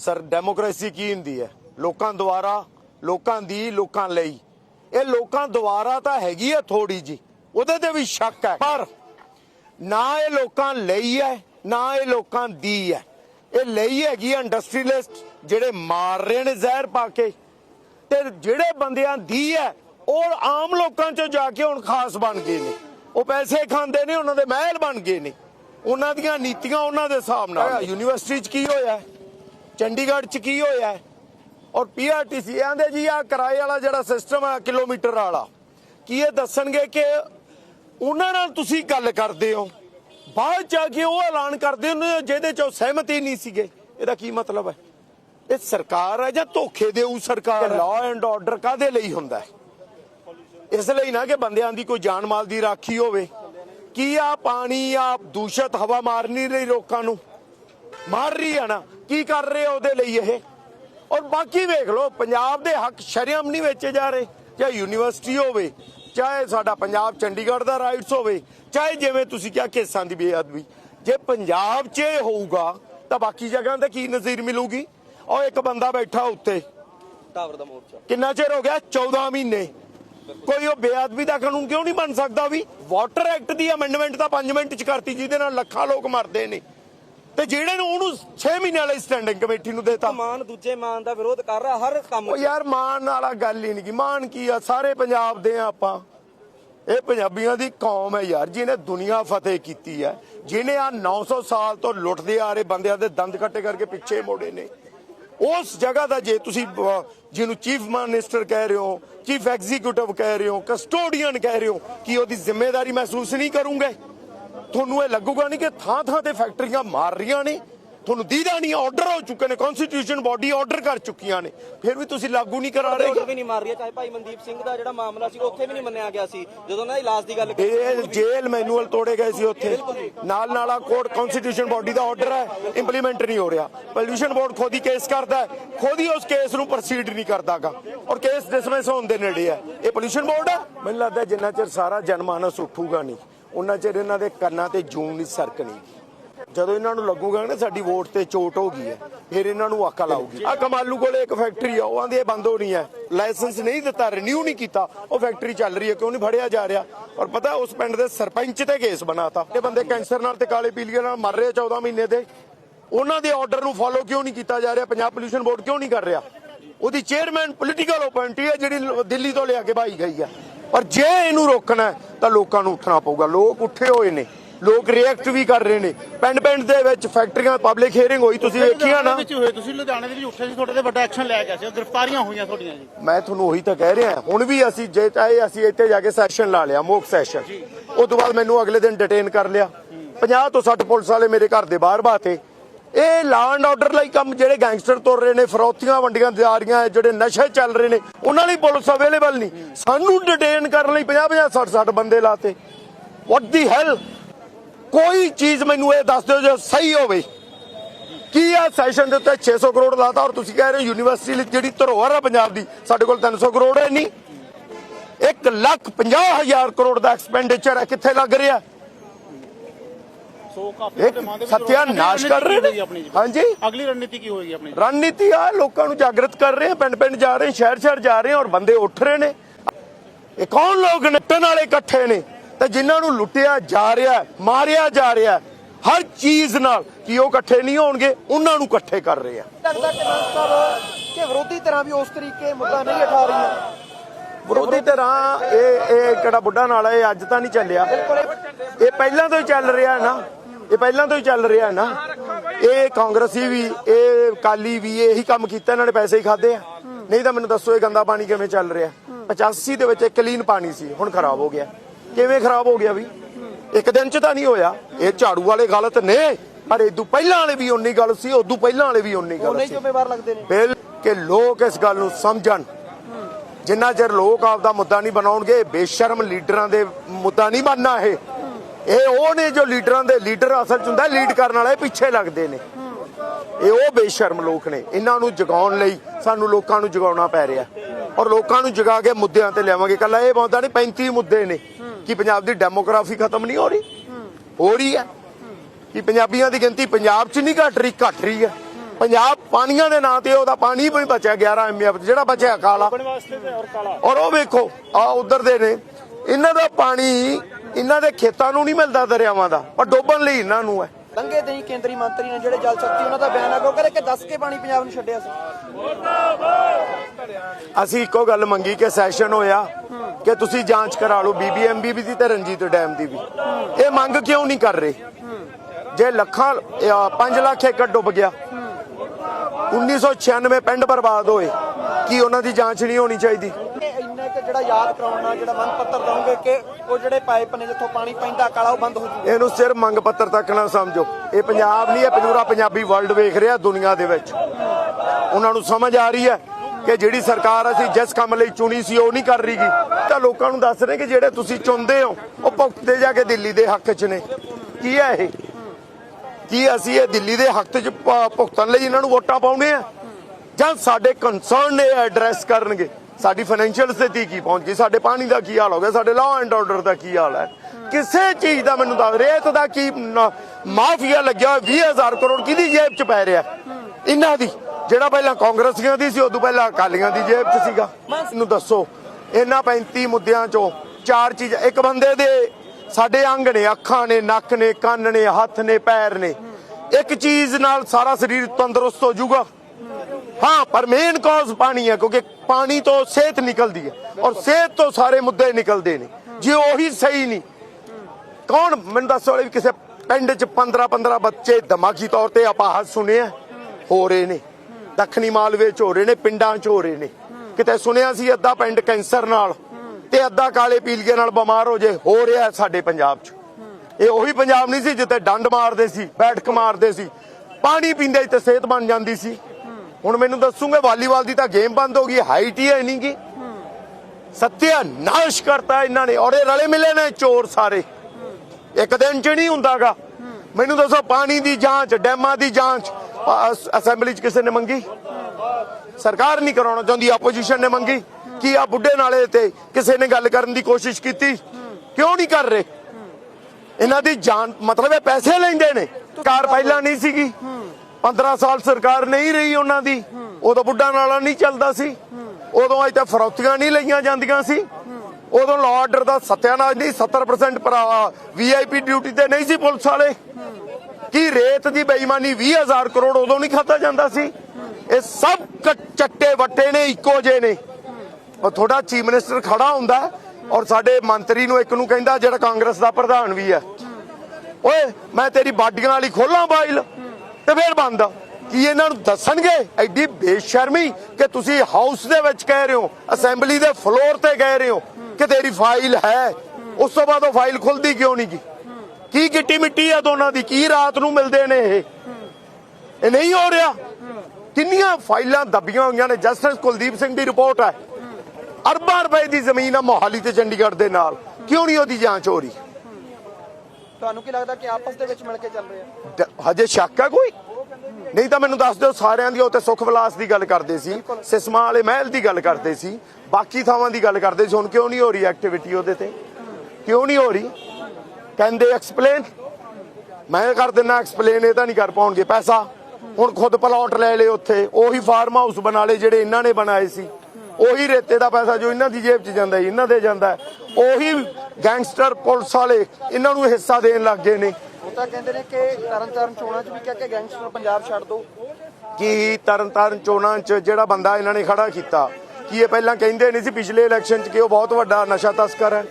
Sir democracy ਕੀ ਹੁੰਦੀ ਹੈ? ਲੋਕਾਂ ਦੁਆਰਾ, ਲੋਕਾਂ ਦੀ, ਲੋਕਾਂ ਲਈ। ਇਹ ਲੋਕਾਂ ਦੁਆਰਾ ਤਾਂ ਹੈਗੀ ਹੈ ਥੋੜੀ ਜੀ ਉਹਦੇ ਤੇ ਵੀ ਸ਼ੱਕ ਹੈ। ਪਰ ਨਾ ਇਹ ਲੋਕਾਂ ਲਈ ਹੈ, ਨਾ ਇਹ ਲੋਕਾਂ ਦੀ ਹੈ। ਇਹ ਲਈ ਹੈਗੀ ਇੰਡਸਟਰੀਲਿਸਟ ਜਿਹੜੇ ਮਾਰ ਰਹੇ ਨੇ ਜ਼ਹਿਰ ਪਾ ਕੇ। ਤੇ ਜਿਹੜੇ ਬੰਦਿਆਂ ਦੀ ਹੈ, ਉਹ ਆਮ ਲੋਕਾਂ ਚੋਂ ਜਾ ਕੇ ਹੁਣ ਖਾਸ ਬਣ ਗਏ ਨੇ। ਉਹ ਪੈਸੇ ਖਾਂਦੇ ਨੇ, ਉਹਨਾਂ ਦੇ ਮਹਿਲ ਬਣ ਗਏ ਨੇ। ਉਹਨਾਂ ਦੀਆਂ ਨੀਤੀਆਂ ਉਹਨਾਂ ਦੇ ਹਿਸਾਬ ਨਾਲ ਯੂਨੀਵਰਸਿਟੀ 'ਚ ਕੀ ਹੋਇਆ? ਚੰਡੀਗੜ੍ਹ 'ਚ ਕੀ ਹੋਇਆ ਔਰ ਪੀਆਰਟੀਸੀ ਆਂਦੇ ਜੀ ਆ ਕਿਰਾਏ ਵਾਲਾ ਜਿਹੜਾ ਸਿਸਟਮ ਹੈ ਕਿਲੋਮੀਟਰ ਵਾਲਾ। ਕੀ ਇਹ ਦੱਸਣਗੇ ਕਿ ਉਹਨਾਂ ਨਾਲ ਤੁਸੀਂ ਗੱਲ ਕਰਦੇ ਹੋ? ਬਾਅਦ ਜਾ ਕੇ ਉਹ ਐਲਾਨ ਕਰਦੇ ਨੇ ਜਿਹਦੇ ਚ ਸਹਿਮਤੀ ਨਹੀਂ ਸੀਗੇ। ਇਹਦਾ ਕੀ ਮਤਲਬ ਹੈ? ਇਹ ਸਰਕਾਰ ਹੈ ਜਾਂ ਧੋਖੇ ਦੇਊ ਸਰਕਾਰ ਲਾਅ ਐਂਡ ਆਰਡਰ ਕਾਦੇ ਲਈ ਹੁੰਦਾ ਇਸ ਲਈ ਨਾ ਕਿ ਬੰਦਿਆਂ ਦੀ ਕੋਈ ਜਾਨ ਮਾਲ ਦੀ ਰਾਖੀ ਹੋਵੇ। ਕੀ ਆ ਪਾਣੀ ਆ ਦੂਸ਼ਿਤ ਹਵਾ ਮਾਰਨੀ ਲਈ ਲੋਕਾਂ ਨੂੰ? ਮਾਰ ਰਹੀ ਆ ਨਾ। ਕੀ ਕਰ ਰਹੇ ਆ ਉਹਦੇ ਲਈ ਇਹ। ਔਰ ਬਾਕੀ ਵੇਖ ਲਓ ਪੰਜਾਬ ਦੇ ਹੱਕ ਸ਼ਰਮ ਨਹੀਂ ਵੇਚੇ ਜਾ ਰਹੇ। ਚਾਹੇ ਯੂਨੀਵਰਸਿਟੀ ਹੋਵੇ ਚਾਹੇ ਸਾਡਾ ਪੰਜਾਬ ਚੰਡੀਗੜ੍ਹ ਦਾ ਰਾਈਟਸ ਹੋਵੇ ਚਾਹੇ ਜਿਵੇਂ ਤੁਸੀਂ ਕਿਹਾ ਕੇਸਾਂ ਦੀ ਬੇਅਦਬੀ। ਜੇ ਪੰਜਾਬ 'ਚ ਇਹ ਹੋਊਗਾ ਤਾਂ ਬਾਕੀ ਜਗ੍ਹਾ ਤੇ ਕੀ ਨਜ਼ੀਰ ਮਿਲੂਗੀ? ਔਰ ਇੱਕ ਬੰਦਾ ਬੈਠਾ ਉੱਤੇ। ਟਾਵਰ ਦਾ ਮੋਰਚਾ। ਕਿੰਨਾ ਚਿਰ ਹੋ ਗਿਆ? 14 ਮਹੀਨੇ। ਕੋਈ ਉਹ ਬੇਅਦਬੀ ਦਾ ਕਾਨੂੰਨ ਕਿਉਂ ਨਹੀਂ ਬਣ ਸਕਦਾ ਵੀ? ਵਾਟਰ ਐਕਟ ਦੀ ਅਮੈਂਡਮੈਂਟ ਤਾਂ 5 ਮਿੰਟ ਚ ਕਰਤੀ ਜਿਹਦੇ ਨਾਲ ਲੱਖਾਂ ਲੋਕ ਮਰਦੇ ਨੇ। ਤੇ ਜਿਹੜੇ ਨੂੰ ਉਹਨੂੰ 6 ਮਹੀਨੇ ਵਾਲੀ ਸਟੈਂਡਿੰਗ ਕਮੇਟੀ ਨੂੰ ਦੇਤਾ। ਮਾਨ ਦੂਜੇ ਮਾਨ ਦਾ ਵਿਰੋਧ ਕਰ ਰਿਹਾ ਹਰ ਕੰਮ ਉਹ। ਯਾਰ ਮਾਣ ਵਾਲਾ ਗੱਲ ਹੀ ਨਹੀਂ ਕੀ ਮਾਣ ਕੀ ਆ? ਸਾਰੇ ਪੰਜਾਬ ਦੇ ਆ ਆਪਾਂ। ਇਹ ਪੰਜਾਬੀਆਂ ਦੀ ਕੌਮ ਹੈ ਯਾਰ ਜਿਹਨੇ ਦੁਨੀਆ ਫਤਿਹ ਕੀਤੀ ਹੈ ਜਿਹਨੇ ਆ 900 ਸਾਲ ਤੋਂ ਲੁੱਟਦੇ ਆ ਰਹੇ ਬੰਦਿਆਂ ਦੇ ਦੰਦ ਕੱਟੇ ਕਰਕੇ ਪਿੱਛੇ ਮੋੜੇ ਨੇ। ਉਸ ਜਗ੍ਹਾ ਦਾ ਜੇ ਤੁਸੀਂ ਜਿਹਨੂੰ ਚੀਫ ਮਿਨਿਸਟਰ ਕਹਿ ਰਹੇ ਹੋ ਚੀਫ ਐਗਜ਼ੀਕਿਊਟਿਵ ਕਹਿ ਰਹੇ ਹੋ ਕਸਟੋਡੀਅਨ ਕਹਿ ਰਹੇ ਹੋ ਕੀ ਉਹਦੀ ਜ਼ਿੰਮੇਵਾਰੀ ਮਹਿਸੂਸ ਨਹੀਂ ਕਰੋਗੇ? ਤੁਹਾਨੂੰ ਇਹ ਲੱਗੂਗਾ ਨਹੀਂ ਕਿ ਥਾਂ ਥਾਂ ਤੇ ਫੈਕਟਰੀਆਂ ਮਾਰ ਰਹੀਆਂ ਨੇ। ਤੁਹਾਨੂੰ ਦੀਦਾ ਨਹੀਂ ਆਰਡਰ ਹੋ ਚੁੱਕੇ ਨੇ ਕਨਸਟੀਟਿਊਸ਼ਨ ਬਾਡੀ ਆਰਡਰ ਕਰ ਚੁੱਕੀਆਂ ਨੇ। ਫਿਰ ਵੀ ਤੁਸੀਂ ਲਾਗੂ ਨਹੀਂ ਕਰਾ ਰਹੇ ਵੀ ਨਹੀਂ ਮਾਰ ਰਹੀ ਚਾਹੇ ਭਾਈ ਮਨਦੀਪ ਸਿੰਘ ਦਾ ਜਿਹੜਾ ਮਾਮਲਾ ਸੀ ਉੱਥੇ ਵੀ ਨਹੀਂ ਮੰਨਿਆ ਗਿਆ ਸੀ। ਜਦੋਂ ਦੀ ਲਾਸ਼ ਦੀ ਗੱਲ ਇਹ ਜੇਲ ਮੈਨੂਅਲ ਤੋੜੇ ਗਏ ਸੀ ਉੱਥੇ। ਨਾਲ ਨਾਲਾ ਕੋਰਟ ਕਨਸਟੀਟਿਊਸ਼ਨ ਬਾਡੀ ਦਾ ਆਰਡਰ ਹੈ ਇੰਪਲੀਮੈਂਟ ਨਹੀਂ ਹੋ ਰਿਹਾ। ਪੋਲੂਸ਼ਨ ਬੋਰਡ ਖੁਦ ਹੀ ਕੇਸ ਕਰਦਾ ਖੁਦ ਹੀ ਉਸ ਕੇਸ ਨੂੰ ਪ੍ਰੋਸੀਡ ਨਹੀਂ ਕਰਦਾਗਾ। ਔਰ ਕੇਸ ਡਿਸਮਿਸ ਹੋਣ ਦੇ ਨੇੜੇ ਹੈ। ਇਹ ਪੋਲੂਸ਼ਨ ਬੋਰਡ ਹੈ? ਮੈਨੂੰ ਲੱਗਦਾ ਜਿੰਨਾ ਚਿਰ ਸਾਰਾ ਜਨਮਾਨਸ ਉੱਠੂਗਾ ਨਹੀਂ। ਉਹਨਾਂ ਚਿਰ ਇਹਨਾਂ ਦੇ ਕੰਨਾਂ ਤੇ ਜੂਨ ਨਹੀਂ ਸਰਕਣੀ ਜਦੋਂ ਇਹਨਾਂ ਨੂੰ ਲੱਗੂਗਾ ਨਾ ਸਾਡੀ ਵੋਟ ਤੇ ਚੋਟ ਹੋ ਗਈ ਹੈ, ਫਿਰ ਇਹਨਾਂ ਨੂੰ ਅਕਲ ਆਊਗੀ ਆ ਕਮਾਲੂ ਕੋਲੇ ਇੱਕ ਫੈਕਟਰੀ ਆ, ਉਹ ਆਂਦੀ ਇਹ ਬੰਦ ਹੋਣੀ ਹੈ। ਲਾਇਸੈਂਸ ਨਹੀਂ ਦਿੱਤਾ ਰੀਨਿਊ ਨਹੀਂ ਕੀਤਾ, ਉਹ ਫੈਕਟਰੀ ਚੱਲ ਰਹੀ ਹੈ, ਕਿਉਂ ਨਹੀਂ ਫੜਿਆ ਜਾ ਰਿਹਾ? ਔਰ ਪਤਾ, ਉਸ ਪਿੰਡ ਦੇ ਸਰਪੰਚ ਤੇ ਕੇਸ ਬਣਾਤਾ। ਇਹ ਬੰਦੇ ਕੈਂਸਰ ਨਾਲ ਤੇ ਕਾਲੇ ਪੀਲੀਏ ਨਾਲ ਮਰ ਰਹੇ 14 ਮਹੀਨੇ ਦੇ। ਉਹਨਾਂ ਦੇ ਆਰਡਰ ਨੂੰ ਫਾਲੋ ਕਿਉਂ ਨਹੀਂ ਕੀਤਾ ਜਾ ਰਿਹਾ? ਪੰਜਾਬ ਪੋਲੂਸ਼ਨ ਬੋਰਡ ਕਿਉਂ ਨਹੀਂ ਕਰ ਰਿਹਾ? ਉਹਦੀ ਚੇਅਰਮੈਨ ਪੋਲੀਟੀਕਲ ਅਪਾਇੰਟੀ ਹੈ, ਜਿਹੜੀ ਦਿੱਲੀ ਤੋਂ ਲਿਆ ਕੇ ਭਾਈ ਗਈ ਹੈ ਪਰ ਜੇ ਇਹਨੂੰ ਰੋਕਣਾ ਹੈ, ਤਾਂ ਲੋਕਾਂ ਨੂੰ ਉੱਠਣਾ ਪਊਗਾ। ਲੋਕ ਉੱਠੇ ਹੋਏ ਨੇ। ਲੋਕ ਰਿਐਕਟ ਵੀ ਕਰ ਰਹੇ ਨੇ। ਪਿੰਡ ਪਿੰਡ ਦੇ ਵਿੱਚ ਫੈਕਟਰੀਆਂ ਪਬਲਿਕ ਹੀਅਰਿੰਗ ਹੋਈ ਤੁਸੀਂ ਵੇਖੀਆਂ ਨਾ। ਵਿੱਚ ਹੋਏ। ਤੁਸੀਂ ਲੁਧਿਆਣੇ ਦੇ ਵਿੱਚ ਉੱਠੇ ਸੀ ਤੁਹਾਡੇ ਤੇ ਵੱਡਾ ਐਕਸ਼ਨ ਲਿਆ ਗਿਆ ਸੀ। ਗ੍ਰਿਫਤਾਰੀਆਂ ਹੋਈਆਂ ਤੁਹਾਡੀਆਂ ਜੀ। ਮੈਂ ਤੁਹਾਨੂੰ ਉਹੀ ਤਾਂ ਕਹਿ ਰਿਹਾ। ਹੁਣ ਵੀ ਅਸੀਂ ਜੇ ਚਾਹੇ ਅਸੀਂ ਇੱਥੇ ਜਾ ਕੇ ਸੈਸ਼ਨ ਲਾ ਲਿਆ ਮੋਕ ਸੈਸ਼ਨ ਉਸ ਤੋਂ ਬਾਅਦ ਮੈਨੂੰ ਅਗਲੇ ਦਿਨ ਡਿਟੇਨ ਕਰ ਲਿਆ। 50 ਤੋਂ 60 ਪੁਲਿਸ ਵਾਲੇ ਮੇਰੇ ਘਰ ਦੇ ਬਾਹਰ ਬਾਤੇ ਇਹ ਲਾਅ ਐਂਡ ਆਰਡਰ ਲਈ ਕੰਮ ਜਿਹੜੇ ਗੈਂਗਸਟਰ ਤੁਰ ਰਹੇ ਨੇ, ਫਰੋਤੀਆਂ, ਵੰਡੀਆਂ ਜਾ ਰਹੀਆਂ ਜਿਹੜੇ ਨਸ਼ੇ ਚੱਲ ਰਹੇ ਨੇ, ਉਹਨਾਂ ਲਈ ਪੁਲਿਸ ਅਵੇਲੇਬਲ ਨਹੀਂ। ਸਾਨੂੰ ਡਿਟੇਨ ਕਰਨ ਲਈ 50 50 60 60 ਬੰਦੇ ਲਾਤੇ। ਵਾਟ ਦੀ ਹੈਲ ਕੋਈ ਚੀਜ਼ ਮੈਨੂੰ ਇਹ ਦੱਸ ਦਿਓ ਜੋ ਸਹੀ ਹੋਵੇ। ਕੀ ਆ ਸੈਸ਼ਨ ਦੇ ਉੱਤੇ 600 ਕਰੋੜ ਲਾਤਾ ਔਰ ਤੁਸੀਂ ਕਹਿ ਰਹੇ ਹੋ ਯੂਨੀਵਰਸਿਟੀ ਲਈ ਜਿਹੜੀ ਧਰੋਹਰ ਆ ਪੰਜਾਬ ਦੀ, ਸਾਡੇ ਕੋਲ 300 ਕਰੋੜ ਹੈ ਨਹੀਂ। 1 ਲੱਖ 50 ਹਜ਼ਾਰ ਕਰੋੜ ਦਾ ਐਕਸਪੈਂਡੀਚਰ ਹੈ। ਕਿੱਥੇ ਲੱਗ ਰਿਹਾ? ਸੋ ਕਾਫੀ ਇੱਕ ਸੱਤਿਆਨਾਸ਼ ਕਰ ਰਹੇ ਨੇ? ਆਪਣੀ ਜੀ? ਹਾਂਜੀ। ਅਗਲੀ ਰਣਨੀਤੀ ਕੀ ਹੋਏਗੀ ਆਪਣੀ ਰਣਨੀਤੀ ਆ ਲੋਕਾਂ ਨੂੰ ਜਾਗਰਤ ਕਰ ਰਹੇ ਆ ਪਿੰਡ ਪਿੰਡ ਜਾ ਰਹੇ ਸ਼ਹਿਰ ਸ਼ਹਿਰ ਜਾ ਰਹੇ ਆ ਔਰ ਬੰਦੇ ਉੱਠ ਰਹੇ ਨੇ। ਇਹ ਕੌਣ ਲੋਕ ਨਿੱਟਣ ਵਾਲੇ ਇਕੱਠੇ ਨੇ ਤੇ ਜਿਨ੍ਹਾਂ ਨੂੰ ਲੁੱਟਿਆ ਜਾ ਰਿਹਾ ਹੈ, ਮਾਰਿਆ ਜਾ ਰਿਹਾ ਹੈ, ਹਰ ਚੀਜ਼ ਨਾਲ ਕਿ ਉਹ ਇਕੱਠੇ ਨਹੀਂ ਹੋਣਗੇ ਉਹਨਾਂ ਨੂੰ ਇਕੱਠੇ ਕਰ ਰਹੇ ਆ। ਲੱਗਦਾ ਕਿ ਮਾਨ ਸਾਹਿਬ ਕਿ ਵਿਰੋਧੀ ਤਰ੍ਹਾਂ ਵੀ ਉਸ ਤਰੀਕੇ ਮੁੱਦਾ ਨਹੀਂ ਉਠਾ ਰਹੀਆਂ। ਵਿਰੋਧੀ ਧਿਰਾਂ ਇਹ ਇਹ ਕਿਹੜਾ ਬੁੱਢਾ ਨਾਲ ਹੈ, ਇਹ ਅੱਜ ਤਾਂ ਨਹੀਂ ਚੱਲਿਆ। ਇਹ ਪਹਿਲਾਂ ਤੋਂ ਹੀ ਚੱਲ ਰਿਹਾ ਹੈ ਨਾ। ਇਹ ਪਹਿਲਾਂ ਤੋਂ ਹੀ ਚੱਲ ਰਿਹਾ ਹੈ ਨਾ। ਇਹ ਕਾਂਗਰਸੀ ਵੀ ਇਹ ਕਾਲੀ ਵੀ ਇਹੀ ਕੰਮ ਕੀਤਾ ਇਹਨਾਂ ਨੇ ਪੈਸੇ ਹੀ ਖਾਦੇ ਆ। ਨਹੀਂ ਤਾਂ ਮੈਨੂੰ ਦੱਸੋ ਇਹ ਗੰਦਾ ਪਾਣੀ ਕਿਵੇਂ ਚੱਲ ਰਿਹਾ। 85 ਦੇ ਵਿੱਚ ਕਲੀਨ ਪਾਣੀ ਸੀ ਹੁਣ ਖਰਾਬ ਹੋ ਗਿਆ। ਕਿਵੇਂ ਖਰਾਬ ਹੋ ਗਿਆ ਵੀ? ਇੱਕ ਦਿਨ ਚ ਤਾਂ ਨਹੀਂ ਹੋਇਆ। ਇਹ ਝਾੜੂ ਵਾਲੇ ਗਲਤ ਨੇ ਪਰ ਇਦੋਂ ਪਹਿਲਾਂ ਵਾਲੇ ਵੀ ਉਨੀ ਗੱਲ ਸੀ ਉਦੋਂ ਪਹਿਲਾਂ ਵਾਲੇ ਵੀ ਉਨੀ ਗੱਲ ਉਹਨੇ ਸੀ। ਜ਼ਿੰਮੇਵਾਰ ਲੱਗਦੇ ਨੇ। ਬਿਲ ਕਿ ਲੋਕ ਇਸ ਗੱਲ ਨੂੰ ਸਮਝਣ। ਜਿੰਨਾ ਚਿਰ ਲੋਕ ਆਪਦਾ ਮੁੱਦਾ ਨਹੀਂ ਬਣਾਉਣਗੇ ਬੇਸ਼ਰਮ ਲੀਡਰਾਂ ਦੇ ਮੁੱਦਾ ਨਹੀਂ ਬਣਨਾ ਇਹ। ਇਹ ਉਹ ਨੇ ਜੋ ਲੀਡਰਾਂ ਦੇ ਲੀਡਰ ਅਸਲ ਚ ਹੁੰਦਾ ਲੀਡ ਕਰਨ ਵਾਲੇ ਪਿੱਛੇ ਲੱਗਦੇ ਨੇ। ਇਹ ਉਹ ਬੇਸ਼ਰਮ ਲੋਕ ਨੇ। ਇਹਨਾਂ ਨੂੰ ਜਗਾਉਣ ਲਈ ਸਾਨੂੰ ਲੋਕਾਂ ਨੂੰ ਜਗਾਉਣਾ ਪੈ ਰਿਹਾ। ਔਰ ਲੋਕਾਂ ਨੂੰ ਜਗਾ ਕੇ ਮੁੱਦਿਆਂ ਤੇ ਲਿਆਵਾਂਗੇ। ਕੱਲਾ ਇਹ ਮੁੱਦਾ ਨਹੀਂ 35 ਮੁੱਦੇ ਨੇ ਕਿ ਪੰਜਾਬ ਦੀ ਡੈਮੋਗ੍ਰਾਫੀ ਖਤਮ ਨਹੀਂ ਹੋ ਰਹੀ। ਹੋ ਰਹੀ ਹੈ ਕਿ ਪੰਜਾਬੀਆਂ ਦੀ ਗਿਣਤੀ ਪੰਜਾਬ 'ਚ ਨਹੀਂ ਘਟ ਰਹੀ ਘਟ ਰਹੀ ਹੈ। ਪੰਜਾਬ ਪਾਣੀਆਂ ਦੇ ਨਾਂ ਤੇ ਉਹਦਾ ਪਾਣੀ ਵੀ ਬਚਿਆ 11 ਐਮਐਫ ਜਿਹੜਾ ਬਚਿਆ ਕਾਲਾ। ਔਰ ਉਹ ਵੇਖੋ ਆ ਉਧਰ ਦੇ ਨੇ। ਇਹਨਾਂ ਦਾ ਪਾਣੀ ਇਹਨਾਂ ਦੇ ਖੇਤਾਂ ਨੂੰ ਨਹੀਂ ਮਿਲਦਾ ਦਰਿਆਵਾਂ ਦਾ ਪਰ ਡੋਬਣ ਲਈ ਇਹਨਾਂ ਨੂੰ ਹੈ। ਦੰਗੇ ਦੇ ਹੀ ਕੇਂਦਰੀ ਮੰਤਰੀ ਨੇ ਜਿਹੜੇ ਜਲ ਸ਼ਕਤੀ ਉਹਨਾਂ ਦਾ ਬਿਆਨ ਆ ਕਿ ਕਹਿੰਦੇ ਕਿ ਦੱਸ ਕੇ ਪਾਣੀ ਪੰਜਾਬ ਨੂੰ ਛੱਡਿਆ ਸੀ। ਅਸੀਂ ਇੱਕੋ ਗੱਲ ਮੰਗੀ ਕਿ ਸੈਸ਼ਨ ਹੋਇਆ ਕਿ ਤੁਸੀਂ ਜਾਂਚ ਕਰਾ ਲਓ ਬੀਬੀਐਮਬੀ ਦੀ ਤੇ ਰਣਜੀਤ ਡੈਮ ਦੀ ਵੀ। ਇਹ ਮੰਗ ਕਿਉਂ ਨਹੀਂ ਕਰ ਰਹੇ? ਜੇ ਲੱਖਾਂ 5 ਲੱਖ ਏਕੜ ਡੁੱਬ ਗਿਆ 1996 ਪਿੰਡ ਬਰਬਾਦ ਹੋਏ ਕੀ ਉਹਨਾਂ ਦੀ ਜਾਂਚ ਨਹੀਂ ਹੋਣੀ ਚਾਹੀਦੀ? ਇਹ ਜਿਹੜਾ ਯਾਦ ਕਰਾਉਣਾ ਜਿਹੜਾ ਮੰਗ ਪੱਤਰ ਦਵਾਂਗੇ ਕਿ ਉਹ ਜਿਹੜੇ ਪਾਈਪ ਨੇ ਜਿੱਥੋਂ ਪਾਣੀ ਪੈਂਦਾ, ਕਾਲਾ, ਉਹ ਬੰਦ ਹੋ ਜੂਗਾ ਇਹਨੂੰ ਸਿਰ ਮੰਗ ਪੱਤਰ ਤੱਕ ਨਾ ਸਮਝੋ। ਇਹ ਪੰਜਾਬ ਨਹੀਂ, ਇਹ ਪੂਰਾ ਪੰਜਾਬੀ ਵਰਲਡ ਵੇਖ ਰਿਹਾ ਦੁਨੀਆ ਦੇ ਵਿੱਚ। ਉਹਨਾਂ ਨੂੰ ਸਮਝ ਆ ਰਹੀ ਹੈ ਕਿ ਜਿਹੜੀ ਸਰਕਾਰ ਅਸੀਂ ਜਿਸ ਕੰਮ ਲਈ ਚੁਣੀ ਸੀ, ਉਹ ਨਹੀਂ ਕਰ ਰਹੀਗੀ। ਤਾਂ ਲੋਕਾਂ ਨੂੰ ਦੱਸ ਰਹੇ ਕਿ ਜਿਹੜੇ ਤੁਸੀਂ ਚੁਣਦੇ ਹੋ, ਉਹ ਭੁਗਤਦੇ ਜਾ ਕੇ ਦਿੱਲੀ ਦੇ ਹੱਕ 'ਚ ਨੇ। ਕੀ ਹੈ ਇਹ? ਕੀ ਅਸੀਂ ਇਹ ਦਿੱਲੀ ਦੇ ਹੱਕ 'ਚ ਭੁਗਤਣ ਲਈ ਇਹਨਾਂ ਨੂੰ ਵੋਟਾਂ ਪਾਉਣੇ ਆ ਜਾਂ ਸਾਡੇ ਕੰਸਰਨ ਨੇ ਐਡਰੈਸ ਕਰਨਗੇ? ਸਾਡੀ ਫਾਈਨੈਂਸ਼ੀਅਲ ਸਥਿਤੀ ਕੀ ਪਹੁੰਚ ਗਈ? ਸਾਡੇ ਪਾਣੀ ਦਾ ਕੀ ਹਾਲ ਹੋ ਗਿਆ? ਸਾਡੇ ਲਾਅ ਐਂਡ ਆਰਡਰ ਦਾ ਕੀ ਹਾਲ ਹੈ? ਕਿਸੇ ਚੀਜ਼ ਦਾ ਮੈਨੂੰ ਦੱਸ ਰੇਤ ਦਾ ਕੀ ਮਾਫੀਆ ਲੱਗਿਆ ਹੋਇਆ 20000 ਕਰੋੜ ਕਿਹਦੀ ਜੇਬ 'ਚ ਪੈ ਰਿਹਾ? ਇਹਨਾਂ ਦੀ। ਜਿਹੜਾ ਪਹਿਲਾਂ ਕਾਂਗਰਸੀਆਂ ਦੀ ਸੀ ਉਦੋਂ ਪਹਿਲਾਂ ਅਕਾਲੀਆਂ ਦੀ ਜੇਬ 'ਚ ਸੀਗਾ। ਮੈਨੂੰ ਦੱਸੋ ਇਹਨਾਂ 35 ਮੁੱਦਿਆਂ 'ਚੋਂ ਚਾਰ ਚੀਜ਼ ਇੱਕ ਬੰਦੇ ਦੇ ਸਾਡੇ ਅੰਗ ਨੇ ਅੱਖਾਂ ਨੇ ਨੱਕ ਨੇ ਕੰਨ ਨੇ ਹੱਥ ਨੇ ਪੈਰ ਨੇ। ਇੱਕ ਚੀਜ਼ ਨਾਲ ਸਾਰਾ ਸਰੀਰ ਤੰਦਰੁਸਤ ਹੋ ਜਾਊਗਾ। ਹਾਂ ਪਰ ਮੇਨ ਕਾਜ਼ ਪਾਣੀ ਹੈ ਕਿਉਂਕਿ ਪਾਣੀ ਤੋਂ ਸਿਹਤ ਨਿਕਲਦੀ ਹੈ ਔਰ ਸਿਹਤ ਤੋਂ ਸਾਰੇ ਮੁੱਦੇ ਨਿਕਲਦੇ ਨੇ। ਜੇ ਉਹੀ ਸਹੀ ਨਹੀਂ ਕੌਣ ਮੈਨੂੰ ਦੱਸੋ ਵੀ ਕਿਸੇ ਪਿੰਡ 'ਚ 15 15 ਬੱਚੇ ਦਿਮਾਗੀ ਤੌਰ ਤੇ ਅਪਾਹਜ ਸੁਣਿਆ? ਹੋ ਰਹੇ ਨੇ। ਦੱਖਣੀ ਮਾਲਵੇ 'ਚ ਹੋ ਰਹੇ ਨੇ ਪਿੰਡਾਂ 'ਚ ਹੋ ਰਹੇ ਨੇ। ਕਿਤੇ ਸੁਣਿਆ ਸੀ ਅੱਧਾ ਪਿੰਡ ਕੈਂਸਰ ਨਾਲ ਤੇ ਅੱਧਾ ਕਾਲੇ ਪੀਲੀਏ ਨਾਲ ਬਿਮਾਰ ਹੋ ਜੇ ਹੋ ਰਿਹਾ ਸਾਡੇ ਪੰਜਾਬ 'ਚ। ਇਹ ਉਹੀ ਪੰਜਾਬ ਨਹੀਂ ਸੀ ਜਿੱਥੇ ਡੰਡ ਮਾਰਦੇ ਸੀ ਬੈਠਕ ਮਾਰਦੇ ਸੀ। ਪਾਣੀ ਪੀਂਦੇ ਤੇ ਸਿਹਤ ਬਣ ਜਾਂਦੀ ਸੀ। ਹੁਣ ਮੈਨੂੰ ਦੱਸੂਗੇ ਵਾਲੀਬਾਲ ਦੀ ਤਾਂ ਗੇਮ ਬੰਦ ਹੋ ਗਈ ਹਾਈਟ ਹੀ ਹੈ ਨਹੀਂ ਗੀ ਸੱਤਿਆ ਨਾਸ਼ ਕਰਤਾ ਇਹਨਾਂ ਨੇ ਔਰ ਰਲੇ ਮਿਲੇ ਨੇ ਚੋਰ ਸਾਰੇ। ਇੱਕ ਦਿਨ ਚ ਨਹੀਂ ਹੁੰਦਾਗਾ। ਮੈਨੂੰ ਦੱਸੋ ਪਾਣੀ ਦੀ ਜਾਂਚ ਡੈਮਾਂ ਦੀ ਜਾਂਚ ਅਸੈਂਬਲੀ ਚ ਕਿਸੇ ਨੇ ਮੰਗੀ? ਸਰਕਾਰ ਨਹੀਂ ਕਰਾਉਣਾ ਚਾਹੁੰਦੀ ਆਪੋਜੀਸ਼ਨ ਨੇ ਮੰਗੀ? ਕੀ ਆ ਬੁੱਢੇ ਨਾਲੇ ਤੇ ਕਿਸੇ ਨੇ ਗੱਲ ਕਰਨ ਦੀ ਕੋਸ਼ਿਸ਼ ਕੀਤੀ? ਕਿਉਂ ਨਹੀਂ ਕਰ ਰਹੇ? ਇਹਨਾਂ ਦੀ ਜਾਨ ਮਤਲਬ ਇਹ ਪੈਸੇ ਲੈਂਦੇ ਨੇ। ਕਾਰ ਪਹਿਲਾਂ ਨਹੀਂ ਸੀਗੀ। 15 ਸਾਲ ਸਰਕਾਰ ਨਹੀਂ ਰਹੀ ਉਹਨਾਂ ਦੀ। ਉਦੋਂ ਬੁੱਢਾ ਨਾਲਾ ਨਹੀਂ ਚੱਲਦਾ ਸੀ। ਉਦੋਂ ਅਜ ਤਾਂ ਫਰੌਤੀਆਂ ਨਹੀਂ ਲਈਆਂ ਜਾਂਦੀਆਂ ਸੀ। ਉਦੋਂ ਲਾਅ ਆਰਡਰ ਦਾ ਸਤਿਆਨਾਸ਼ ਨਹੀਂ 70% ਪਰ ਵੀਆਈਪੀ ਡਿਊਟੀ ਤੇ ਨਹੀਂ ਸੀ ਪੁਲਿਸ ਵਾਲੇ। ਕੀ ਰੇਤ ਦੀ ਬੇਈਮਾਨੀ 20000 ਕਰੋੜ ਉਦੋਂ ਨਹੀਂ ਖਾਤਾ ਜਾਂਦਾ ਸੀ? ਇਹ ਸਭ ਚੱਟੇ ਵੱਟੇ ਨੇ, ਇੱਕੋ ਜੇ ਨੇ। ਉਹ ਥੋੜਾ ਚੀਫ ਮਿਨਿਸਟਰ ਖੜਾ ਹੁੰਦਾ ਔਰ ਸਾਡੇ ਮੰਤਰੀ ਨੂੰ ਇੱਕ ਨੂੰ ਕਹਿੰਦਾ ਜਿਹੜਾ ਕਾਂਗਰਸ ਦਾ ਪ੍ਰਧਾਨ ਵੀ ਹੈ। ਓਏ, ਮੈਂ ਤੇਰੀ ਬਾਡੀਆਂ ਵਾਲੀ ਖੋਲਾਂ ਬਾਈਲ। ਤੇ ਫੇਰ ਬੰਦ ਕੀ ਇਹਨਾਂ ਨੂੰ ਦੱਸਣਗੇ? ਐਡੀ ਬੇਸ਼ਰਮੀ ਕਿ ਤੁਸੀਂ ਹਾਊਸ ਦੇ ਵਿੱਚ ਕਹਿ ਰਹੇ ਹੋ, ਅਸੈਂਬਲੀ ਦੇ ਫਲੋਰ ਤੇ ਕਹਿ ਰਹੇ ਹੋ ਕਿ ਤੇਰੀ ਫਾਈਲ ਹੈ। ਉਸ ਤੋਂ ਬਾਅਦ ਉਹ ਫਾਈਲ ਖੁੱਲਦੀ ਕਿਉਂ ਨਹੀਂ ਗੀ? ਕੀ ਗਿੱਟੀ ਮਿੱਟੀ ਆ ਦੋਨਾਂ ਦੀ? ਕੀ ਰਾਤ ਨੂੰ ਮਿਲਦੇ ਨੇ ਇਹ? ਇਹ ਨਹੀਂ ਹੋ ਰਿਹਾ। ਕਿੰਨੀਆਂ ਫਾਈਲਾਂ ਦੱਬੀਆਂ ਹੋਈਆਂ ਨੇ? ਜਸਟਿਸ ਕੁਲਦੀਪ ਸਿੰਘ ਦੀ ਰਿਪੋਰਟ ਹੈ। ਅਰਬਾਂ ਰੁਪਏ ਦੀ ਜ਼ਮੀਨ ਆ ਮੋਹਾਲੀ ਤੇ ਚੰਡੀਗੜ੍ਹ ਦੇ ਨਾਲ। ਕਿਉਂ ਨਹੀਂ ਉਹਦੀ ਜਾਂਚ ਹੋ ਰਹੀ? ਤੁਹਾਨੂੰ ਕੀ ਲੱਗਦਾ ਕਿ ਆਪਸ ਦੇ ਵਿੱਚ ਮਿਲ ਕੇ ਚੱਲ ਰਹੇ? ਆ ਡ- ਹਜੇ ਸ਼ੱਕ ਹੈ ਕੋਈ? ਨਹੀਂ ਤਾਂ ਮੈਨੂੰ ਦੱਸ ਦਿਓ ਸਾਰਿਆਂ ਦੀ ਉੱਤੇ ਸੁਖ ਵਿਲਾਸ ਦੀ ਗੱਲ ਕਰਦੇ ਸੀ ਸਿਸਮਾ ਵਾਲੇ ਮਹਿਲ ਦੀ ਗੱਲ ਕਰਦੇ ਸੀ ਬਾਕੀ ਥਾਵਾਂ ਦੀ ਗੱਲ ਕਰਦੇ ਸੀ ਹੁਣ ਕਿਉਂ ਨਹੀਂ ਹੋ ਰਹੀ ਐਕਟੀਵਿਟੀ ਉਹਦੇ ਤੇ? ਕਿਉਂ ਨਹੀਂ ਹੋ ਰਹੀ? ਕਹਿੰਦੇ ਐਕਸਪਲੇਨ ਮੈਂ ਕਰ ਦਿੰਨਾ ਐਕਸਪਲੇਨ ਇਹ ਤਾਂ ਨਹੀਂ ਕਰ ਪਾਉਣਗੇ ਪੈਸਾ। ਹੁਣ ਖੁਦ ਪਲਾਟ ਲੈ ਲਏ ਉੱਥੇ ਉਹੀ ਫਾਰਮ ਹਾਊਸ ਬਣਾ ਲਏ ਜਿਹੜੇ ਇਹਨਾਂ ਨੇ ਬਣਾਏ ਸੀ। ਉਹੀ ਰੇਤੇ ਦਾ ਪੈਸਾ ਜੋ ਇਹਨਾਂ ਦੀ ਜੇਬ 'ਚ ਜਾਂਦਾ ਇਹਨਾਂ ਦੇ ਜਾਂਦਾ। ਉਹੀ ਗੈਂਗਸਟਰ ਪੁਲਿਸ ਵਾਲੇ ਇਹਨਾਂ ਨੂੰ ਹਿੱਸਾ ਦੇਣ ਲੱਗ ਗਏ ਨੇ। ਉਹ ਤਾਂ ਕਹਿੰਦੇ ਨੇ ਕਿ ਤਰਨਤਾਰਨ ਚੋਣਾਂ 'ਚ ਵੀ ਕਿਹਾ ਕਿ ਗੈਂਗਸਟਰ ਪੰਜਾਬ ਛੱਡ ਦਿਓ। ਕਿ ਤਰਨਤਾਰਨ ਚੋਣਾਂ 'ਚ ਜਿਹੜਾ ਬੰਦਾ ਇਹਨਾਂ ਨੇ ਖੜਾ ਕੀਤਾ ਕੀ ਇਹ ਪਹਿਲਾਂ ਕਹਿੰਦੇ ਨਹੀਂ ਸੀ ਪਿਛਲੇ ਇਲੈਕਸ਼ਨ 'ਚ ਕਿ ਉਹ ਬਹੁਤ ਵੱਡਾ ਨਸ਼ਾ ਤਸਕਰ ਹੈ।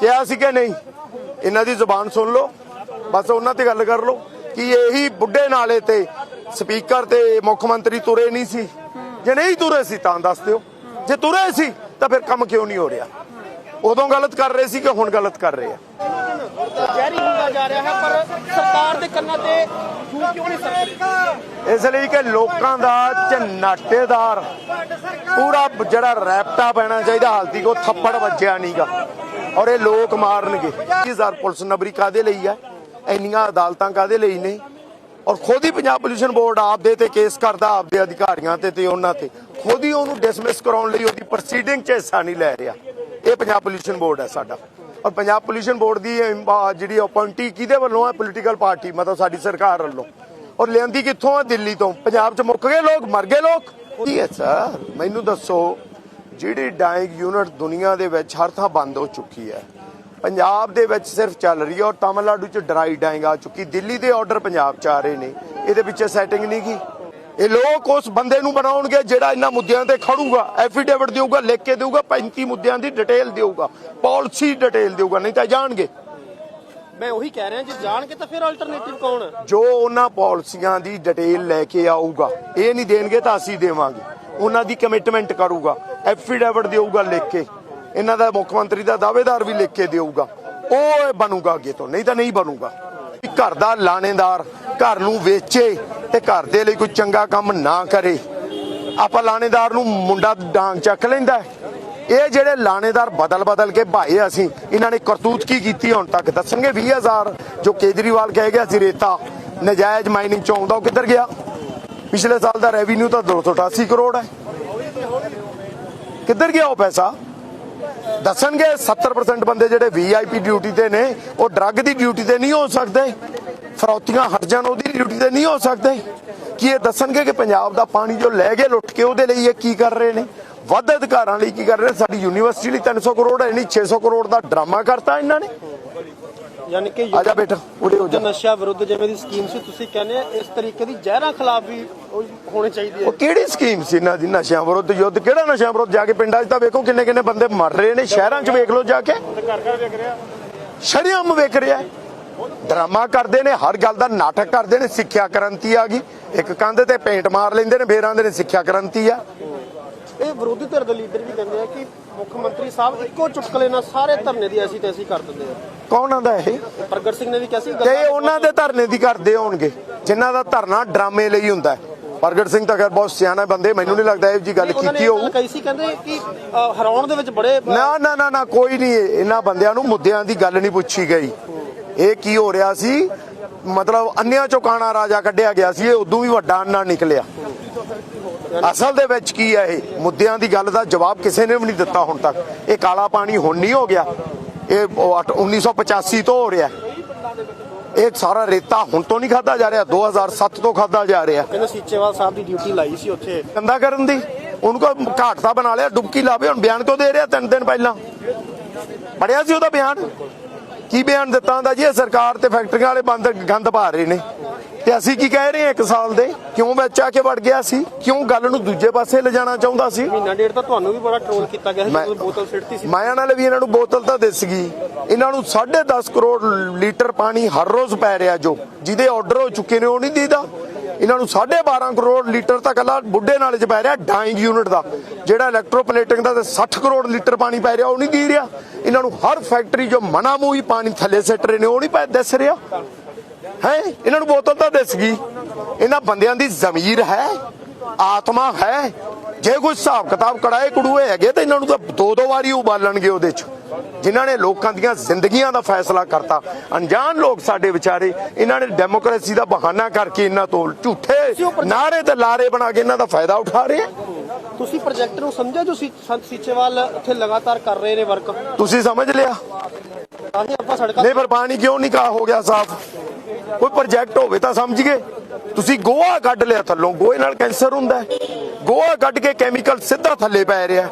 ਕਿਹਾ ਸੀ ਕਿ ਨਹੀਂ? ਇਹਨਾਂ ਦੀ ਜ਼ੁਬਾਨ ਸੁਣ ਲਓ। ਬਸ ਉਹਨਾਂ ਤੇ ਗੱਲ ਕਰ ਲਓ ਕਿ ਇਹੀ ਬੁੱਢੇ ਨਾਲੇ ਤੇ ਸਪੀਕਰ ਤੇ ਮੁੱਖ ਮੰਤਰੀ ਤੁਰੇ ਨਹੀਂ ਸੀ। ਜੇ ਨਹੀਂ ਤੁਰੇ ਸੀ ਤਾਂ ਦੱਸ ਦਿਓ। ਜੇ ਤੁਰੇ ਸੀ ਤਾਂ ਫਿਰ ਕੰਮ ਕਿਉਂ ਨਹੀਂ ਹੋ ਰਿਹਾ? ਉਦੋਂ ਗਲਤ ਕਰ ਰਹੇ ਸੀ ਕਿ ਹੁਣ ਗਲਤ ਕਰ ਰਹੇ ਆ? ਜਾਰੀ ਹੁੰਦਾ ਜਾ ਰਿਹਾ ਹੈ ਪਰ ਸਰਕਾਰ ਦੇ ਕੰਨਾਂ ਤੇ ਜੂ ਕਿਉਂ ਨਹੀਂ ਸਰਕਦੀ? ਇਸ ਲਈ ਕਿ ਲੋਕਾਂ ਦਾ ਝਨਾਟੇਦਾਰ ਪੂਰਾ ਜਿਹੜਾ ਰੈਪਟਾ ਪੈਣਾ ਚਾਹੀਦਾ ਹਾਲਤੀ ਕੋ ਥੱਪੜ ਵੱਜਿਆ ਨਹੀਂਗਾ ਔਰ ਇਹ ਲੋਕ ਮਾਰਨਗੇ। 20000 ਪੁਲਿਸ ਨਬਰੀ ਕਾਦੇ ਲਈ ਹੈ ਇੰਨੀਆਂ ਅਦਾਲਤਾਂ ਕਾਦੇ ਲਈ ਨਹੀਂ? ਔਰ ਖੁਦ ਹੀ ਪੰਜਾਬ ਪੋਲੀਸ਼ਨ ਬੋਰਡ ਆਪਦੇ ਤੇ ਕੇਸ ਕਰਦਾ, ਆਪਦੇ ਅਧਿਕਾਰੀਆਂ ਤੇ ਤੇ ਉਹਨਾਂ ਤੇ। ਖੁਦ ਹੀ ਉਹਨੂੰ ਡਿਸਮਿਸ ਕਰਾਉਣ ਲਈ ਉਹਦੀ ਪ੍ਰੋਸੀਡਿੰਗ 'ਚ ਹਿੱਸਾ ਨਹੀਂ ਲੈ ਰਿਹਾ। ਇਹ ਪੰਜਾਬ ਪੋਲੀਸ਼ਨ ਬੋਰਡ ਹੈ ਸਾਡਾ। ਔਰ ਪੰਜਾਬ ਪੋਲੀਸ਼ਨ ਬੋਰਡ ਦੀ ਜਿਹੜੀ ਅਪਾਇੰਟੀ ਕਿਹਦੇ ਵੱਲੋਂ ਹੈ? ਪੋਲੀਟੀਕਲ ਪਾਰਟੀ ਮਤਲਬ ਸਾਡੀ ਸਰਕਾਰ ਵੱਲੋਂ। ਔਰ ਲਿਆਂਦੀ ਕਿੱਥੋਂ ਆ ਦਿੱਲੀ ਤੋਂ। ਪੰਜਾਬ 'ਚ ਮੁੱਕ ਗਏ ਲੋਕ, ਮਰ ਗਏ ਲੋਕ। ਕੀ ਹੈ ਸਰ ਮੈਨੂੰ ਦੱਸੋ, ਜਿਹੜੀ ਡਾਈਂਗ ਯੂਨਿਟ ਦੁਨੀਆ ਦੇ ਵਿੱਚ ਹਰ ਥਾਂ ਬੰਦ ਹੋ ਚੁੱਕੀ ਹੈ। ਪੰਜਾਬ ਦੇ ਵਿੱਚ ਸਿਰਫ ਚੱਲ ਰਹੀ ਹੈ ਔਰ ਤਾਮਿਲਨਾਡੂ 'ਚ ਡਰਾਈ ਡਾਈਂਗ ਆ ਚੁੱਕੀ। ਦਿੱਲੀ ਦੇ ਆਰਡਰ ਪੰਜਾਬ 'ਚ ਆ ਰਹੇ ਨੇ। ਇਹਦੇ ਪਿੱਛੇ ਸੈਟਿੰਗ ਨਹੀਂ ਕੀ ਇਹ ਲੋਕ ਉਸ ਬੰਦੇ ਨੂੰ ਬਣਾਉਣਗੇ ਜਿਹੜਾ ਇਹਨਾਂ ਮੁੱਦਿਆਂ ਤੇ ਖੜੂਗਾ। ਐਫੀਡੇਵਿਟ ਦੇਊਗਾ ਲਿਖ ਕੇ ਦੇਊਗਾ 35 ਮੁੱਦਿਆਂ ਦੀ ਡਿਟੇਲ ਦੇਊਗਾ। ਪਾਲਿਸੀ ਡਿਟੇਲ ਦੇਊਗਾ ਨਹੀਂ ਤਾਂ ਜਾਣਗੇ। ਮੈਂ ਉਹੀ ਕਹਿ ਰਿਹਾ ਜੇ ਜਾਣਗੇ ਤਾਂ ਫਿਰ ਅਲਟਰਨੇਟਿਵ ਕੌਣ? ਜੋ ਉਹਨਾਂ ਪਾਲਿਸੀਆਂ ਦੀ ਡਿਟੇਲ ਲੈ ਕੇ ਆਊਗਾ ਇਹ ਨਹੀਂ ਦੇਣਗੇ ਤਾਂ ਅਸੀਂ ਦੇਵਾਂਗੇ। ਉਹਨਾਂ ਦੀ ਕਮਿਟਮੈਂਟ ਕਰੂਗਾ। ਐਫੀਡੇਵਿਟ ਦੇਊਗਾ ਲਿਖ ਕੇ। ਇਹਨਾਂ ਦਾ ਮੁੱਖ ਮੰਤਰੀ ਦਾ ਦਾਅਵੇਦਾਰ ਵੀ ਲਿਖ ਕੇ ਦੇਊਗਾ। ਉਹ ਬਣੂਗਾ ਅੱਗੇ ਤੋਂ, ਨਹੀਂ ਤਾਂ ਨਹੀਂ ਬਣੂਗਾ। ਘਰ ਦਾ ਲਾਣੇਦਾਰ ਘਰ ਨੂੰ ਵੇਚੇ ਤੇ ਘਰ ਦੇ ਲਈ ਕੋਈ ਚੰਗਾ ਕੰਮ ਨਾ ਕਰੇ। ਆਪਾਂ ਲਾਣੇਦਾਰ ਨੂੰ ਮੁੰਡਾ ਡਾਂਗ ਚੱਕ ਲੈਂਦਾ ਇਹ ਜਿਹੜੇ ਲਾਣੇਦਾਰ ਬਦਲ ਬਦਲ ਕੇ ਭਾਏ ਅਸੀਂ, ਇਹਨਾਂ ਨੇ ਕਰਤੂਤ ਕੀ ਕੀਤੀ ਹੁਣ ਤੱਕ? ਦੱਸਣਗੇ 20000 ਜੋ ਕੇਜਰੀਵਾਲ ਕਹਿ ਗਿਆ ਸੀ ਰੇਤਾ। ਨਜਾਇਜ਼ ਮਾਈਨਿੰਗ ਚ ਆਉਂਦਾ, ਉਹ ਕਿੱਧਰ ਗਿਆ? ਪਿਛਲੇ ਸਾਲ ਦਾ ਰੈਵਨਿਊ ਤਾਂ 288 ਕਰੋੜ ਹੈ। ਕਿੱਧਰ ਗਿਆ ਉਹ ਪੈਸਾ? ਦੱਸਣਗੇ 70% ਬੰਦੇ ਜਿਹੜੇ ਵੀਆਈਪੀ ਡਿਊਟੀ ਤੇ ਨੇ, ਉਹ ਡਰੱਗ ਦੀ ਡਿਊਟੀ ਤੇ ਨਹੀਂ ਹੋ ਸਕਦੇ। ਫਰੌਤੀਆਂ ਹਟ ਜਾਣ ਉਹਦੀ ਡਿਊਟੀ ਤੇ ਨਹੀਂ ਹੋ ਸਕਦੇ। ਕੀ ਇਹ ਦੱਸਣਗੇ ਕਿ ਪੰਜਾਬ ਦਾ ਪਾਣੀ ਜੋ ਲੈ ਗਏ, ਲੁੱਟ ਕੇ ਉਹਦੇ ਲਈ ਇਹ ਕੀ ਕਰ ਰਹੇ ਨੇ? ਵੱਧ ਅਧਿਕਾਰਾਂ ਲਈ ਕੀ ਕਰ ਰਹੇ ਸਾਡੀ ਯੂਨੀਵਰਸਿਟੀ ਲਈ 300 ਕਰੋੜ ਹੈ, ਨਹੀਂ 600 ਕਰੋੜ ਦਾ ਡਰਾਮਾ ਕਰਤਾ ਇਹਨਾਂ ਨੇ। ਯਾਨੀ ਕਿ ਆ ਜਾ ਬੇਟਾ ਉਰੇ ਹੋ ਜੋ। ਨਸ਼ਾ ਵਿਰੁੱਧ ਜਿਵੇਂ ਦੀ ਸਕੀਮ ਸੀ ਤੁਸੀਂ ਕਹਿੰਦੇ ਆ ਇਸ ਤਰੀਕੇ ਦੀ ਜ਼ਹਿਰਾਂ ਖਿਲਾਫ ਵੀ ਉਹ ਹੋਣੀ ਚਾਹੀਦੀ ਹੈ। ਉਹ ਕਿਹੜੀ ਸਕੀਮ ਸੀ ਇਹਨਾਂ ਦੀ ਨਸ਼ਿਆਂ ਵਿਰੁੱਧ ਯੁੱਧ? ਕਿਹੜਾ ਨਸ਼ਿਆਂ ਵਿਰੁੱਧ? ਜਾ ਕੇ ਪਿੰਡਾਂ 'ਚ ਤਾਂ ਵੇਖੋ ਕਿੰਨੇ ਕਿੰਨੇ ਬੰਦੇ ਮਰ ਰਹੇ ਨੇ ਸ਼ਹਿਰਾਂ 'ਚ ਵੇਖ ਲਓ ਜਾ ਕੇ। ਸ਼ਰਿਆਮ ਵੇਖ ਰਿਹਾ। ਡਰਾਮਾ ਕਰਦੇ ਨੇ ਹਰ ਗੱਲ ਦਾ ਨਾਟਕ ਕਰਦੇ ਨੇ ਸਿੱਖਿਆ ਕ੍ਰਾਂਤੀ ਆ ਗਈ। ਇੱਕ ਕੰਧ ਤੇ ਪੇਂਟ ਮਾਰ ਲੈਂਦੇ ਨੇ ਫੇਰ ਆਂਦੇ ਨੇ ਸਿੱਖਿਆ ਕ੍ਰਾਂਤੀ ਆ। ਇਹ ਵਿਰੋਧੀ ਧਿਰ ਦੇ ਲੀਡਰ ਵੀ ਕਹਿੰਦੇ ਆ ਕਿ ਮੁੱਖ ਮੰਤਰੀ ਸਾਹਿਬ ਇੱਕੋ ਚੁਟਕਲੇ ਨਾਲ ਸਾਰੇ ਧਰਨੇ ਦੀ ਐਸੀ ਤੈਸੀ ਕਰ ਦਿੰਦੇ ਆ। ਕੌਣ ਆਂਦਾ ਇਹ? ਪ੍ਰਗਟ ਸਿੰਘ ਨੇ ਵੀ ਕਿਹਾ ਸੀ ਤੇ ਇਹ ਉਹਨਾਂ ਦੇ ਧਰਨੇ ਦੀ ਕਰਦੇ ਹੋਣਗੇ ਜਿਨ੍ਹਾਂ ਦਾ ਧਰਨਾ ਡਰਾਮੇ ਲਈ ਹੁੰਦਾ ਹੈ। ਪ੍ਰਗਟ ਸਿੰਘ ਤਾਂ ਖੈਰ ਬਹੁਤ ਸਿਆਣਾ ਬੰਦੇ ਮੈਨੂੰ ਨਹੀਂ ਲੱਗਦਾ ਇਹ ਜੀ ਗੱਲ ਕੀਤੀ ਹੋਊ। ਕਹੀ ਸੀ ਕਹਿੰਦੇ ਕਿ ਹਰਾਉਣ ਦੇ ਵਿੱਚ ਬੜੇ ਨਾ ਨਾ ਨਾ ਨਾ ਕੋਈ ਨਹੀਂ ਇਹਨਾਂ ਬੰਦਿਆਂ ਨੂੰ ਮੁੱਦਿਆਂ ਦੀ ਗੱਲ ਨਹੀਂ ਪੁੱਛੀ ਗਈ। ਇਹ ਕੀ ਹੋ ਰਿਹਾ ਸੀ? ਮਤਲਬ ਅੰਨਿਆਂ ਚੋਂ ਕਾਣਾ ਰਾਜਾ ਕੱਢਿਆ ਗਿਆ ਸੀ ਇਹ ਉਦੋਂ ਵੀ ਵੱਡਾ ਅੰਨਾ ਨਿਕਲਿਆ। ਅਸਲ ਦੇ ਵਿੱਚ ਕੀ ਹੈ ਇਹ? ਮੁੱਦਿਆਂ ਦੀ ਗੱਲ ਦਾ ਜਵਾਬ ਕਿਸੇ ਨੇ ਵੀ ਨਹੀਂ ਦਿੱਤਾ ਹੁਣ ਤੱਕ। ਇਹ ਕਾਲਾ ਪਾਣੀ ਹੁਣ ਨਹੀਂ ਹੋ ਗਿਆ। ਇਹ ਉਹ ਅੱਠ- 1985 ਤੋਂ ਹੋ ਰਿਹਾ। ਇਹ ਸਾਰਾ ਰੇਤਾ ਹੁਣ ਤੋਂ ਨਹੀਂ ਖਾਦਾ ਜਾ ਰਿਹਾ। 2007 ਤੋਂ ਖਾਦਾ ਜਾ ਰਿਹਾ। ਕਹਿੰਦੇ ਸੀਚੇਵਾਲ ਸਾਹਿਬ ਦੀ ਡਿਊਟੀ ਲਾਈ ਸੀ ਉੱਥੇ। ਕੰਦਾ ਕਰਨ ਦੀ। ਉਹਨੂੰ ਕੋ ਘਾਟ ਤਾਂ ਬਣਾ ਲਿਆ ਡੁਬਕੀ ਲਾਵੇ ਹੁਣ ਬਿਆਨ ਕਿਉਂ ਦੇ ਰਿਹਾ ਤਿੰਨ ਦਿਨ ਪਹਿਲਾਂ? ਪੜਿਆ ਸੀ ਉਹਦਾ ਬਿਆਨ? ਕੀ ਬਿਆਨ ਦਿੱਤਾ ਹੁੰਦਾ ਜੀ? ਇਹ ਸਰਕਾਰ ਤੇ ਫੈਕਟਰੀਆਂ ਵਾਲੇ ਬੰਦ ਗੰਦ ਪਾ ਰਹੇ ਨੇ। ਤੇ ਅਸੀਂ ਕੀ ਕਹਿ ਰਹੇ ਹਾਂ ਇੱਕ ਸਾਲ ਦੇ? ਕਿਉਂ ਵਿੱਚ ਆ ਕੇ ਵੜ ਗਿਆ ਸੀ? ਕਿਉਂ ਗੱਲ ਨੂੰ ਦੂਜੇ ਪਾਸੇ ਲਿਜਾਣਾ ਚਾਹੁੰਦਾ ਸੀ? ਮਹੀਨਾ ਡੇਢ ਤਾਂ ਤੁਹਾਨੂੰ ਵੀ ਬੜਾ ਟ੍ਰੋਲ ਕੀਤਾ ਗਿਆ ਸੀ ਜਦੋਂ ਬੋਤਲ ਸਿੱਟਤੀ ਸੀ। ਮਾਇਆ ਨਾਲ ਵੀ ਇਹਨਾਂ ਨੂੰ ਬੋਤਲ ਤਾਂ ਦਿਸ ਗਈ। ਇਹਨਾਂ ਨੂੰ 10.5 ਕਰੋੜ ਲੀਟਰ ਪਾਣੀ ਹਰ ਰੋਜ਼ ਪੈ ਰਿਹਾ ਜੋ। ਜਿਹਦੇ ਆਰਡਰ ਹੋ ਚੁੱਕੇ ਨੇ ਉਹ ਨਹੀਂ ਦੀਦਾ। ਇਹਨਾਂ ਨੂੰ 12.5 ਕਰੋੜ ਲੀਟਰ ਤਾਂ ਕੱਲਾ ਬੁੱਢੇ ਨਾਲੇ 'ਚ ਪੈ ਰਿਹਾ ਡਾਈਂਗ ਯੂਨਿਟ ਦਾ। ਜਿਹੜਾ ਇਲੈਕਟ੍ਰੋਪਲੇਟਿੰਗ ਦਾ ਤੇ 60 ਕਰੋੜ ਲੀਟਰ ਪਾਣੀ ਪੈ ਰਿਹਾ ਉਹ ਨਹੀਂ ਦੀ ਰਿਹਾ। ਇਹਨਾਂ ਨੂੰ ਹਰ ਫੈਕਟਰੀ ਜੋ ਮਨਾ ਮੂਹੀ ਪਾਣੀ ਥੱਲੇ ਸਿੱਟ ਰਹੇ ਨੇ ਉਹ ਨਹੀਂ ਪੈ ਦਿਸ ਰਿਹਾ। ਹੈ? ਇਹਨਾਂ ਨੂੰ ਬੋਤਲ ਤਾਂ ਦਿਸ ਗਈ। ਇਹਨਾਂ ਬੰਦਿਆਂ ਦੀ ਜ਼ਮੀਰ ਹੈ ਆਤਮਾ ਹੈ। ਜੇ ਕੋਈ ਹਿਸਾਬ ਕਿਤਾਬ ਕੜਾਏ ਕੜੂਏ ਹੈਗੇ ਤਾਂ ਇਹਨਾਂ ਨੂੰ ਤਾਂ ਦੋ ਦੋ ਵਾਰੀ ਉਬਾਲਣਗੇ ਉਹਦੇ ਚ। ਜਿਨ੍ਹਾਂ ਨੇ ਲੋਕਾਂ ਦੀਆਂ ਜ਼ਿੰਦਗੀਆਂ ਦਾ ਫੈਸਲਾ ਕਰਤਾ। ਅਣਜਾਣ ਲੋਕ ਸਾਡੇ ਵਿਚਾਰੇ ਇਹਨਾਂ ਨੇ ਡੈਮੋਕ੍ਰੇਸੀ ਦਾ ਬਹਾਨਾ ਕਰਕੇ ਇਹਨਾਂ ਤੋਂ ਝੂਠੇ ਨਾਰੇ ਤੇ ਲਾਰੇ ਬਣਾ ਕੇ ਇਹਨਾਂ ਦਾ ਫਾਇਦਾ ਉਠਾ ਰਹੇ ਆ। ਤੁਸੀਂ ਪ੍ਰੋਜੈਕਟ ਨੂੰ ਸਮਝਿਆ ਜੋ ਸੰਤ ਸੀਚੇਵਾਲ ਉੱਥੇ ਲਗਾਤਾਰ ਕਰ ਰਹੇ ਨੇ ਵਰਕ ਤੁਸੀਂ ਸਮਝ ਲਿਆ? ਨਹੀਂ ਪਰ ਪਾਣੀ ਕਿਉਂ ਨਹੀਂ ਕਾ ਹੋ ਗਿਆ ਸਾਫ਼? ਕੋਈ ਪ੍ਰੋਜੈਕਟ ਹੋਵੇ ਤਾਂ ਸਮਝ ਗਏ। ਤੁਸੀਂ ਗੋਹਾ ਕੱਢ ਲਿਆ ਥੱਲੋਂ, ਗੋਹੇ ਨਾਲ ਕੈਂਸਰ ਹੁੰਦਾ ਗੋਹਾ ਕੱਢ ਕੇ ਕੈਮੀਕਲ ਸਿੱਧਾ ਥੱਲੇ ਪੈ ਰਿਹਾ